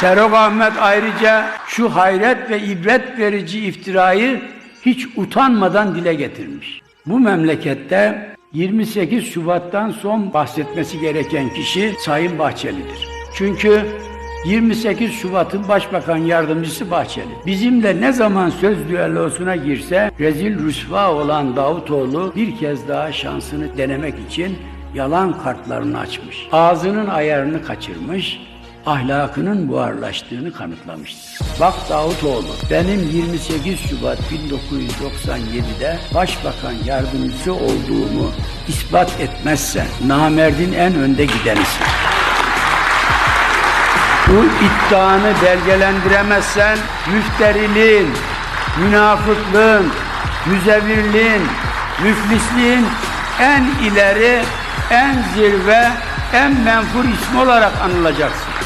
Serok Ahmet ayrıca şu hayret ve ibret verici iftirayı hiç utanmadan dile getirmiş. Bu memlekette 28 Şubat'tan son bahsetmesi gereken kişi Sayın Bahçeli'dir. Çünkü 28 Şubat'ın Başbakan Yardımcısı Bahçeli. Bizimle ne zaman söz düellosuna girse rezil rüsva olan Davutoğlu bir kez daha şansını denemek için yalan kartlarını açmış. Ağzının ayarını kaçırmış, ahlakının buharlaştığını kanıtlamıştır. Bak Davutoğlu, benim 28 Şubat 1997'de Başbakan Yardımcısı olduğumu ispat etmezsen namerdin en önde gidenisin. Bu iddianı belgelendiremezsen müfteriliğin, münafıklığın, müzevirliğin, müflisliğin en ileri, en zirve, en menfur ismi olarak anılacaksın.